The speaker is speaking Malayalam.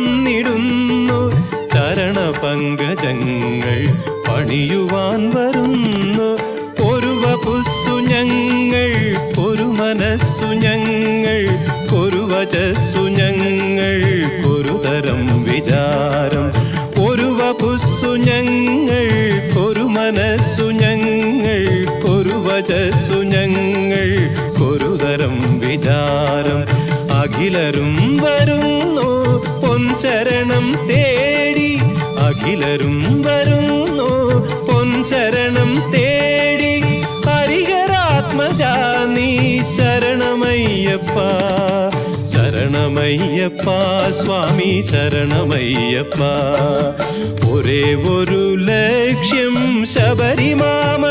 വന്നിടുന്നു ചരണപങ്കജങ്ങൾ പണിയുവാൻ വരുന്നു. ഒരുവ പുസ്സു ഞങ്ങൾ ഒരു മനസ്സു ഞങ്ങൾ ഒരു വചസ്സു ഞങ്ങൾ ഒരു തരം വിചാരം. ഒരുവ പുസ്സു ഞങ്ങൾ ഒരു മനസ്സു ഞങ്ങൾ ഒരു വചസ്സു ഞങ്ങൾ ഒരു തരം വിചാരം. അഖിലരും വരും പൊൻചരണം തേടി അഖിലരും വരുന്നു. പൊൻചരണം തേടി ഹരിഹരാത്മജാ നീ ശരണമയ്യപ്പ. ശരണമയ്യപ്പ സ്വാമി ശരണമയ്യപ്പ. ഒരേ ഒരു ലക്ഷ്യം ശബരിമാമല